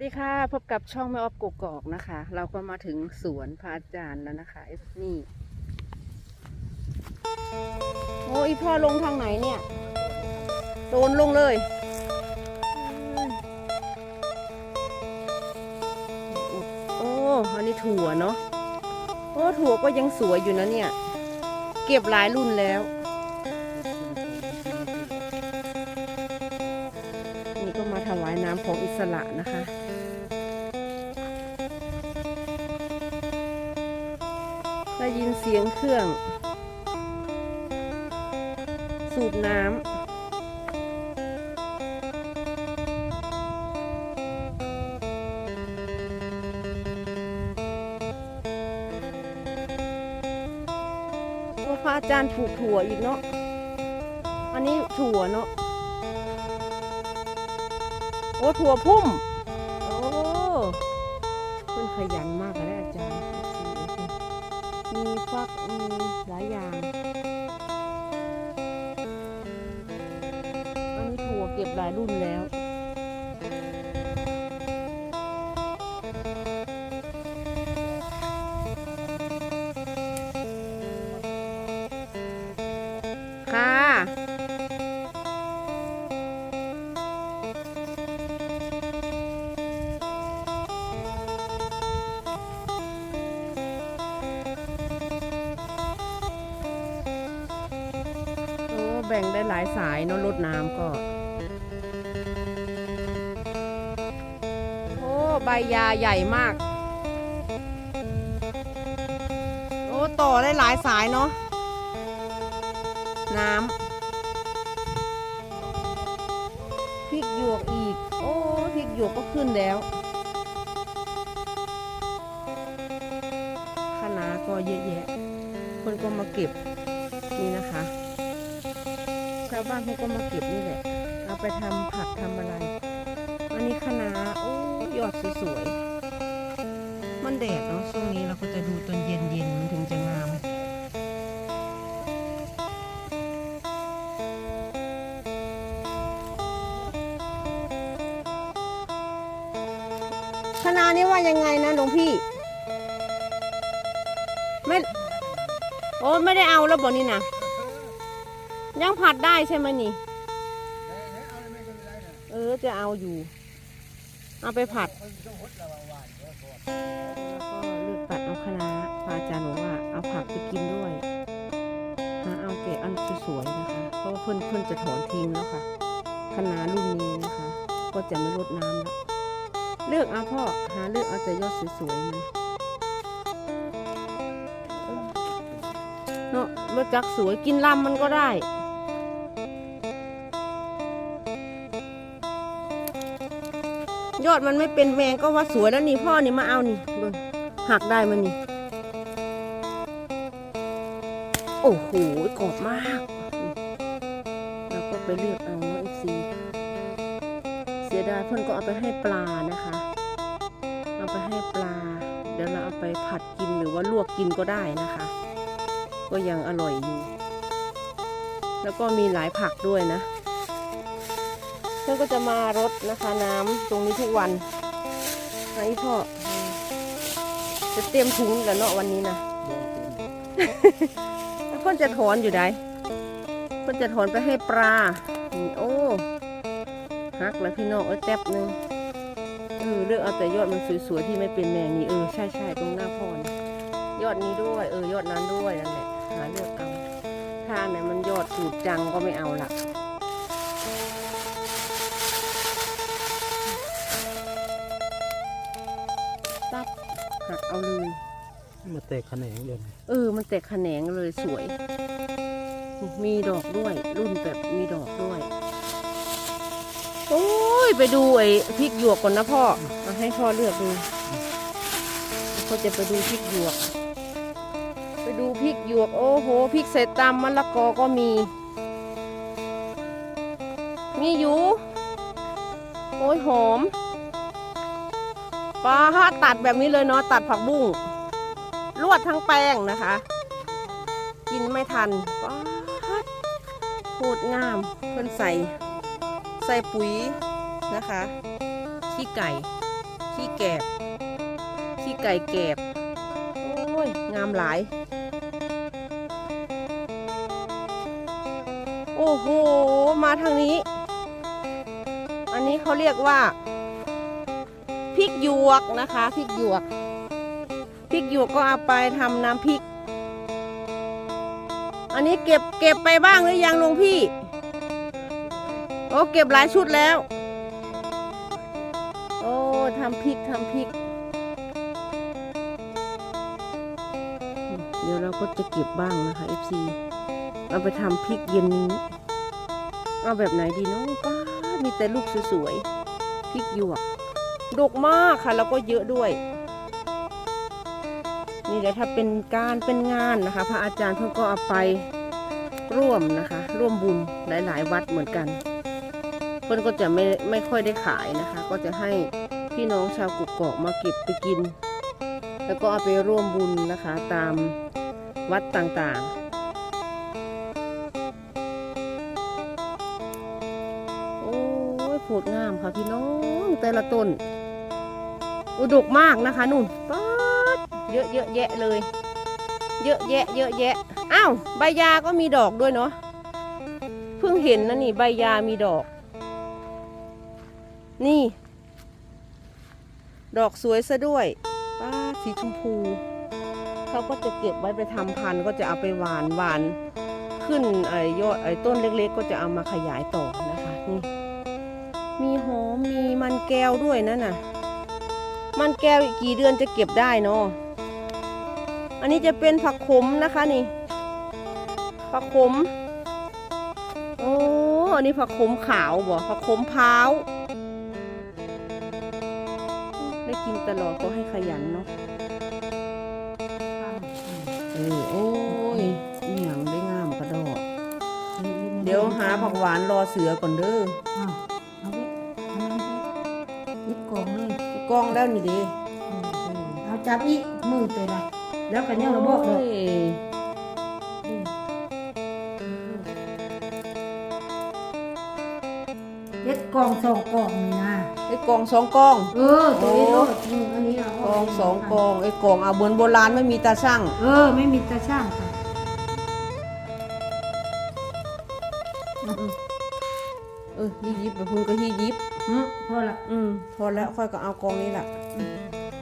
สวัสดีค่ะพบกับช่องแม่ออฟกกอกนะคะ เราก็มาถึงสวนพระอาจารย์แล้วนะคะนี่โอ้อีพ่อลงทางไหนเนี่ย โดนลงเลยโอ้อันนี้ถั่วเนาะโอ้ถั่วก็ยังสวยอยู่นะเนี่ย เก็บหลายรุ่นแล้ว นี่ก็มาถวายน้ำของอิสระนะคะ ยินเสียงเครื่อง สูบน้ำว่าพระอาจารย์ถูกถั่วอีกเนาะ อันนี้ถั่วเนาะ โอ้ถั่วพุ่ม โอ้เพิ่นขยันมากเลยอาจารย์ มีฟักมีหลายอย่างอันนี้ถั่วเก็บหลายรุ่นแล้ว แบ่งได้หลายสายเนอะรดน้ำก็ โอ้ ใบยาใหญ่มาก โอ้ ต่อได้หลายสายเนาะน้ำพริกหยวกอีก โอ้พริกหยวกก็ขึ้นแล้วคะน้าก็เยอะแยะ คนก็มาเก็บนี่นะคะาวบ้านเขาก็มาเก็บนี่แหละ เอาไปทำผักทำอะไร อันนี้คะน้าโอ้ยอดสวยๆ มันแดดเนาะช่วงนี้เราก็จะดูตอนเย็นๆมันถึงจะงามคะน้านี่ว่ายังไงนะหลวงพี่ ไม่ โอ้ไม่ได้เอาแล้วบอกนี่นะ ยังผัดได้ใช่ไหมนี่ เออจะเอาอยู่ เอาไปผัดแล้วก็เลือกตัดเอาคะน้าพระอาจารย์บอกว่าเอาผักไปกินด้วยหาเอาแต่อันสวยๆนะคะ เพราะว่าเพื่อนเพื่อนจะถอนทิ้งแล้วค่ะคะน้ารุ่นนี้นะคะ ก็จะไม่รดน้ำแล้วเลือกเอาพ่อหาเลือกเอาแต่ยอดสวยๆมันเนาะรสจักสวยกินลำมันก็ได้ ยอดมันไม่เป็นแมงก็ว่าสวยแล้วนี่พ่อนี่มาเอานี่เบิ่งหักได้มันนี่ โอ้โหกรอบมากเราก็ไปเลือกเอาเนาะเอฟซีเสียดายเพื่อนก็เอาไปให้ปลานะคะ เอาไปให้ปลา เดี๋ยวเราเอาไปผัดกินหรือว่าลวกกินก็ได้นะคะ ก็ยังอร่อยอยู่ แล้วก็มีหลายผักด้วยนะ อนก็จะมารดนะคะน้ำตรงนี้ทุกวันไอ้พ่อ จะเตรียมถุงแล้วเนาะวันนี้นะเพื่อนจะถอนอยู่ได้เพื่อนจะถอนไปให้ปลาโอ้ฮักแล้วพี่น้องเอ้ยแป๊บหนึงเออเลือกเอาแต่ยอดมันสวยๆที่ไม่เป็นแมงนี่เออใช่ใช่ๆตรงหน้าพ่อนี่ยอดนี้ด้วย เออยอดนั้นด้วยนั่นแหละหาเลือกเอาถ้าไหนมันยอดสูดจังก็ไม่เอาละ หักเอาเลย มาแตกแขนงเลยเออ มันแตกแขนงเลยสวยมีดอกด้วย รุ่นแบบมีดอกด้วย โอ้ย ไปดูไอ้พริกหยวกก่อนนะพ่อเอาให้พ่อเลือกดูพ่อจะไปดูพริกหยวก ไปดูพริกหยวก โอ้โห พริกใส่ตำมะละกอก็มี มีอยู่ โอ้ยหอม ปลาฮะตัดแบบนี้เลยเนาะตัดผักบุ้งลวดทั้งแป้งนะคะ กินไม่ทันป๊าดโคตรงามเพื่นใส่ ใส่ปุ๋ยนะคะขี้ไก่ ขี้แกบขี้ไก่แกบโอ้ยงามหลาย โอ้โห มาทางนี้ อันนี้เขาเรียกว่า ริกหยวกนะคะพริกหยวกพริกหยวกก็เอาไปทำน้ำพริก อันนี้เก็บเก็บไปบ้างหรือยังลวงพี่ โอ้เก็บหลายชุดแล้ว โอ้ทำพริกทำพริก เดี๋ยวเราก็จะเก็บบ้างนะคะ FC เอาไปทำพริกเย็นนี้ เอาแบบไหนดีเนาะป้ามีแต่ลูกสวยๆพริกหยวก ดกมากค่ะ แล้วก็เยอะด้วย นี่แหละถ้าเป็นการเป็นงานนะคะ พระอาจารย์เพื่อก็เอาไปร่วมนะคะ ร่วมบุญหลาย ๆ วัดเหมือนกัน เพื่อนก็จะไม่ไม่ค่อยได้ขายนะคะ ก็จะให้พี่น้องชาวกุกกอกมาเก็บไปกิน แล้วก็เอาไปร่วมบุญนะคะ ตามวัดต่างๆ ยโผดงามค่ะพี่น้องแต่ละต้น อุดกมากนะคะนุ่นป๊ดเยอะเยอะแยะเลย เยอะแยะ เยอะแยะอ้าวใบยาก็มีดอกด้วยเนาะเพิ่งเห็นนะนี่ใบยามีดอก นี่ ดอกสวยซะด้วยป้าสีชมพูเขาก็จะเก็บไว้ไปทำพันธุ์ก็จะเอาไปหวานหวานขึ้นไอ้ยอดไอ้ต้นเล็กๆ ก็จะเอามาขยายต่อนะคะนี่ มีหอมมีมันแก้วด้วยนั่นน่ะ มันแก้วอีกกี่เดือนจะเก็บได้เนาะอันนี้จะเป็นผักขมนะคะนี่ ผักขมโอ้อันนี้ผักขมขาวบ่ผักขมพร้าวได้กินตลอดก็ให้ขยันเนาะเออโอ้ยอหย่างได้งามกระดอก เดี๋ยวหาผักหวานรอเสือก่อนเด้อ กล่องเลยกล้องแล้วนี่เดิเอาจับอีกมือไปละแล้วกันยังระบอกเลยเฮ็ดกล่องสองกล่องนี่นะไอ้กล่องสองกล่อง เออตัวนี้โลดอืมอันนี้เอากล่องสองกล่องไอ้กล่องเอาเหมือนโบราณไม่มีตาช่าง เออ ไม่มีตาช่างค่ะ ออฮียิบไปพุ่นก็ฮียิบอืมพอละอืมพอแล้วค่อยก็เอากล่องนี้แหละ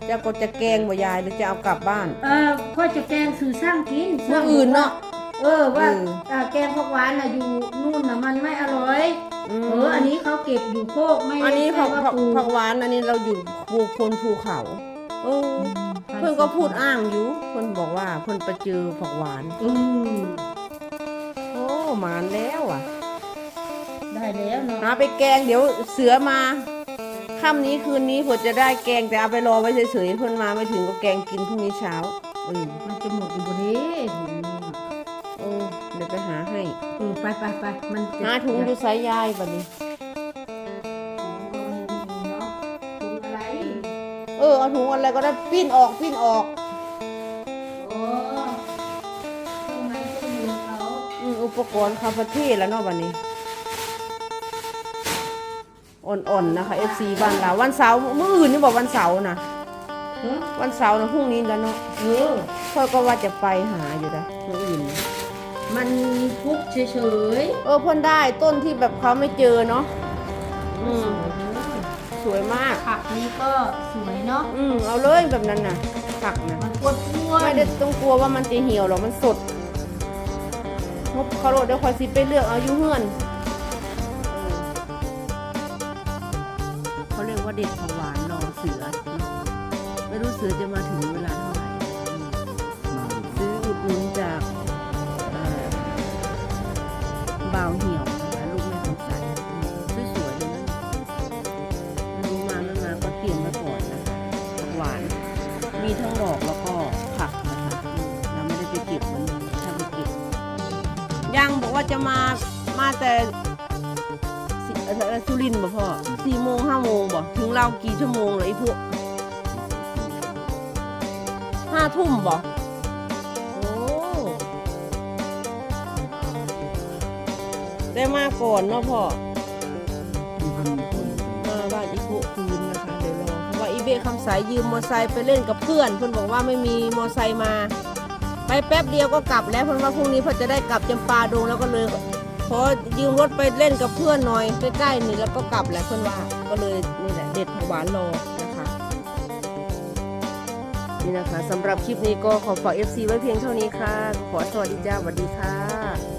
เจ้าก็จะแกงบ่ยายหรือจะเอากลับบ้าน เออค่อยจะแกงสื่อสร้างกินเมื่ออื่นเนาะเออว่าเอออ่าแกงผักหวานน่ะอยู่นู่นน่ะมันไม่อร่อยมเอออันนี้เขาเก็บอยู่โคกไม่อันนี้ผักใช่ว่าผักปลูผักหวานอันนี้เราอยู่ภูพนภูเขาเออเพื่อนก็พูดอ้างอยู่เพื่อนบอกว่าเพื่อนไปเจอผักหวานเออโอ้หมานแล้วอะ ได้แล้วเนาะหาไปแกงเดี๋ยวเสือมาค่ำนี้คืนนี้เพื่อจะได้แกงแต่เอาไปรอไว้เฉยๆเพื่อนมาไม่ถึงก็แกงกินพรุ่งนี้เช้าเออมันจะหมดอยู่บนนี้เออเดี๋ยวไปหาให้เออไปไปไปมันจะหาถุงดูสายยายบัดนี้เนาะถุงอะไรเออเอาถุงอะไรก็ได้ปิ้นออกปิ้นออกโอ้ทำไมก็มือเขาอืมอุปกรณ์คาเฟ่แล้วเนาะบัดนี้ อ่อนๆนะคะ FC บ้านเราวันเสาร์เมื่ออื่นนี่บอกวันเสาร์นะเออวันเสาร์นะพรุ่งนี้แล้วเนาะเออพ่อก็ว่าจะไปหาอยู่นะเมื่ออื่น มันฟุกเฉยเออเพ่นได้ต้นที่แบบเขาไม่เจอเนาะๆอืมสวยมาก ผักนี้ก็สวยเนาะอืมเอาเลยแบบนั้นน่ะผักนะ มันกวดอ้วนไม่ได้ต้องกลัวว่ามันจะเหี่ยวหรอกมันสดเพราะเขาโรดเดี๋ยวคอยสิไปเลือกเอาอยุเฮือน เด็ดผวานรอเสือไม่รู้เสือจะมาถึงเวลาเท่าไหร่ซื้ออุดหนุนจากเบ่าวเหี่ยวนะคะลูกแม่คำใสอืมสวยๆเลยนะรู้มาไม่มาก็เตรียมไว้ก่อนนะคะผักหวาน มีทั้งดอกแล้วก็ผักนะคะเราไม่ได้ไปเก็บมันถ้าไปเก็บยังบอกว่าจะมามาแต่ สุรินทร์บ่พ่อสี่โมงห้าโมงบ่ถึงเรากี่ชั่วโมงเลยไอพวกห้าทุ่มบ่โอ้ได้มาก่อนเนาะพ่อมาบ้านอีโพคืนนะคะเดี๋ยวรอเพราะว่าอีเบ้คำสายยืมมอไซค์ไปเล่นกับเพื่อนเพื่อนบอกว่าไม่มีมอไซค์มา ไปแป๊บเดียวก็กลับแล้วเพื่อนว่าพรุ่งนี้เพื่อนจะได้กลับจำปาดงแล้วก็เลย ขอยืมรถไปเล่นกับเพื่อนหน่อยใกล้ๆนี่แล้วก็กลับแหละเพื่อนว่า ก็เลยนี่แหละเด็ดผักหวานรอนะคะนี่นะคะสำหรับคลิปนี้ก็ขอฝาก FC ไว้เพียงเท่านี้ค่ะ ขอสวัสดีจ้าสวัสดีค่ะ